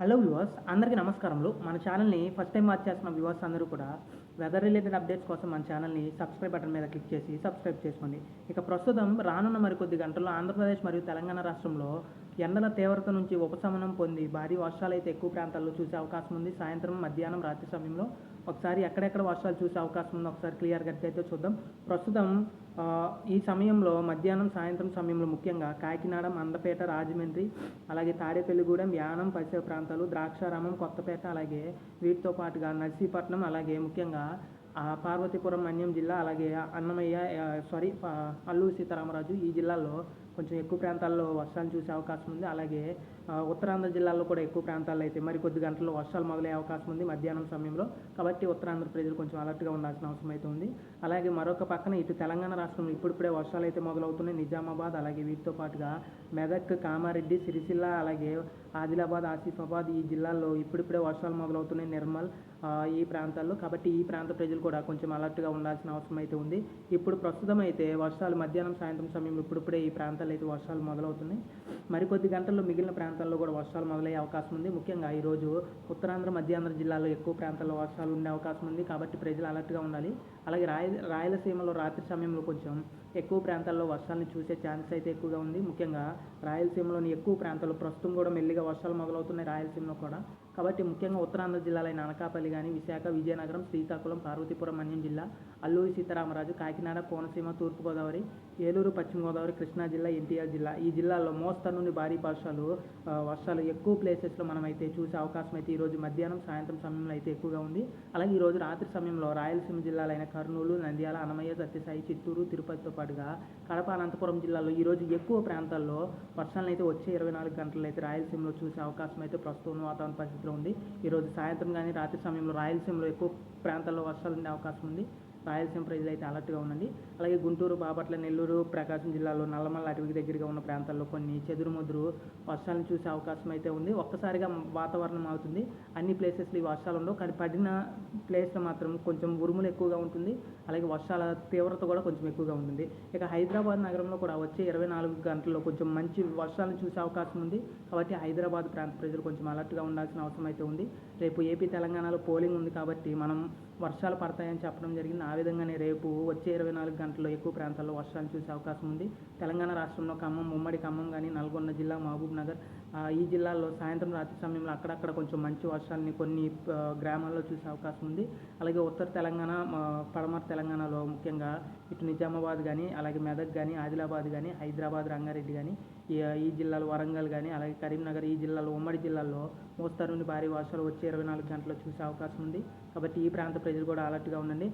Hello viewers అందరికీ నమస్కారంలో మన ఛానల్ని ఫస్ట్ టైం వాచ్ చేస్తున్న వ్యూవర్స్ అందరూ కూడా వెదర్ రిలేటెడ్ అప్డేట్స్ కోసం మన ఛానల్ని సబ్స్క్రైబ్ బటన్ మీద క్లిక్ చేసి సబ్స్క్రైబ్ చేసుకోండి. ఇక ప్రస్తుతం రానున్న మరికొద్ది గంటల్లో ఆంధ్రప్రదేశ్ మరియు తెలంగాణ రాష్ట్రంలో ఎండల తీవ్రత నుంచి ఉపశమనం పొంది భారీ వర్షాలు అయితే ఎక్కువ ప్రాంతాల్లో చూసే అవకాశం ఉంది. సాయంత్రం మధ్యాహ్నం రాత్రి సమయంలో ఒకసారి ఎక్కడెక్కడ వర్షాలు చూసే అవకాశం ఉందో ఒకసారి క్లియర్గా అయితే చూద్దాం. ప్రస్తుతం ఈ సమయంలో మధ్యాహ్నం సాయంత్రం సమయంలో ముఖ్యంగా కాకినాడ మందపేట రాజమండ్రి అలాగే తాడేపల్లిగూడెం యానం పరిసర ప్రాంతాలు ద్రాక్షారామం కొత్తపేట అలాగే వీటితో పాటుగా నర్సీపట్నం అలాగే ముఖ్యంగా ఆ, పార్వతీపురం మన్యం జిల్లా అలాగే అన్నమయ్య సారీ ఆ, అల్లూరి సీతారామరాజు ఈ జిల్లాల్లో కొంచెం ఎక్కువ ప్రాంతాల్లో వర్షాలు చూసే అవకాశం ఉంది. అలాగే ఉత్తరాంధ్ర జిల్లాల్లో కూడా ఎక్కువ ప్రాంతాల్లో అయితే మరి కొద్ది గంటల్లో వర్షాలు మొదలయ్యే అవకాశం ఉంది మధ్యాహ్నం సమయంలో. కాబట్టి ఉత్తరాంధ్ర ప్రజలు కొంచెం అలర్ట్గా ఉండాల్సిన అవసరం అయితే ఉంది. అలాగే మరొక పక్కన ఇటు తెలంగాణ రాష్ట్రంలో ఇప్పుడిప్పుడే వర్షాలు అయితే మొదలవుతున్నాయి. నిజామాబాద్ అలాగే వీటితో పాటుగా మెదక్ కామారెడ్డి సిరిసిల్ల అలాగే ఆదిలాబాద్ ఆసిఫాబాద్ ఈ జిల్లాల్లో ఇప్పుడిప్పుడే వర్షాలు మొదలవుతున్నాయి. నిర్మల్ ఈ ప్రాంతాల్లో. కాబట్టి ఈ ప్రాంత ప్రజలు కూడా కొంచెం అలర్ట్గా ఉండాల్సిన అవసరం అయితే ఉంది. ఇప్పుడు ప్రస్తుతం అయితే వర్షాలు మధ్యాహ్నం సాయంత్రం సమయంలో ఇప్పుడిప్పుడే ఈ ప్రాంతాల్లో అయితే వర్షాలు మొదలవుతున్నాయి. మరికొద్ది గంటల్లో మిగిలిన ప్రాంతాల్లో కూడా వర్షాలు మొదలయ్యే అవకాశం ఉంది. ముఖ్యంగా ఈరోజు ఉత్తరాంధ్ర మధ్యాంధ్ర జిల్లాలో ఎక్కువ ప్రాంతాల్లో వర్షాలు ఉండే అవకాశం ఉంది. కాబట్టి ప్రజలు అలర్ట్గా ఉండాలి. అలాగే రాయ రాయలసీమలో రాత్రి సమయంలో కొంచెం ఎక్కువ ప్రాంతాల్లో వర్షాలను చూసే ఛాన్స్ అయితే ఎక్కువగా ఉంది. ముఖ్యంగా రాయలసీమలోని ఎక్కువ ప్రాంతాల్లో ప్రస్తుతం కూడా మెల్లిగా వర్షాలు మొదలవుతున్నాయి రాయలసీమలో కూడా. కాబట్టి ముఖ్యంగా ఉత్తరాంధ్ర జిల్లాలైన అనకాపల్లి కానీ విశాఖ విజయనగరం శ్రీకాకుళం పార్వతీపురం మన్యం జిల్లా అల్లూరి సీతారామరాజు కాకినాడ కోనసీమ తూర్పుగోదావరి ఏలూరు పశ్చిమ గోదావరి కృష్ణా జిల్లా ఎన్టీఆర్ జిల్లా. ఈ జిల్లాల్లో మోస్తరు నుండి భారీ వర్షాలు వర్షాలు ఎక్కువ ప్లేసెస్లో మనం అయితే చూసే అవకాశం అయితే ఈరోజు మధ్యాహ్నం సాయంత్రం సమయంలో అయితే ఎక్కువగా ఉంది. అలాగే ఈరోజు రాత్రి సమయంలో రాయలసీమ జిల్లాలైన కర్నూలు నంద్యాల అన్నమయ్య సత్యసాయి చిత్తూరు తిరుపతితో పాటుగా కడప అనంతపురం జిల్లాలో ఈరోజు ఎక్కువ ప్రాంతాల్లో వర్షాలను అయితే వచ్చే ఇరవై నాలుగు గంటలు అయితే రాయలసీమలో చూసే అవకాశం అయితే ప్రస్తుతం వాతావరణ పరిస్థితులు ఉంది. ఈరోజు సాయంత్రం కానీ రాత్రి సమయంలో రాయలసీమలో ఎక్కువ ప్రాంతాల్లో వర్షాలు ఉండే అవకాశం ఉంది. రాయలసీమ ప్రజలు అయితే అలర్ట్గా ఉండండి అలాగే గుంటూరు బాపట్ల నెల్లూరు ప్రకాశం జిల్లాలో నల్లమల్ల అటవికి దగ్గరగా ఉన్న ప్రాంతాల్లో కొన్ని చెదురుముదురు వర్షాలను చూసే అవకాశం అయితే ఉంది. ఒక్కసారిగా వాతావరణం అవుతుంది. అన్ని ప్లేసెస్లో ఈ వర్షాలు ఉండవు. కానీ పడిన ప్లేస్లో మాత్రం కొంచెం ఉరుములు ఎక్కువగా ఉంటుంది. అలాగే వర్షాల తీవ్రత కూడా కొంచెం ఎక్కువగా ఉంటుంది. ఇక హైదరాబాద్ నగరంలో కూడా వచ్చే ఇరవై నాలుగు గంటల్లో కొంచెం మంచి వర్షాలను చూసే అవకాశం ఉంది. కాబట్టి హైదరాబాద్ ప్రాంత ప్రజలు కొంచెం అలర్ట్గా ఉండాల్సిన అవసరం అయితే ఉంది. రేపు ఏపీ తెలంగాణలో పోలింగ్ ఉంది కాబట్టి మనం వర్షాలు పడతాయని చెప్పడం జరిగింది. ఆ విధంగానే రేపు వచ్చే ఇరవై నాలుగు గంటల్లో ఎక్కువ ప్రాంతాల్లో వర్షాలు చూసే అవకాశం ఉంది. తెలంగాణ రాష్ట్రంలో ఖమ్మం ఉమ్మడి ఖమ్మం కానీ నల్గొండ జిల్లా మహబూబ్ నగర్ ఈ జిల్లాల్లో సాయంత్రం రాత్రి సమయంలో అక్కడక్కడ కొంచెం మంచి వర్షాలని కొన్ని గ్రామాల్లో చూసే అవకాశం ఉంది. అలాగే ఉత్తర తెలంగాణ పడమర తెలంగాణలో ముఖ్యంగా ఇటు నిజామాబాద్ కానీ అలాగే మెదక్ కానీ ఆదిలాబాద్ కానీ హైదరాబాద్ రంగారెడ్డి కానీ ఈ ఈ జిల్లాలో వరంగల్ కానీ అలాగే కరీంనగర్ ఈ జిల్లాలో ఉమ్మడి జిల్లాల్లో మోస్తారు నుండి భారీ వర్షాలు వచ్చే ఇరవై నాలుగు గంటల్లో చూసే అవకాశం ఉంది. కాబట్టి ఈ ప్రాంత ప్రజలు కూడా అలర్ట్గా ఉండండి.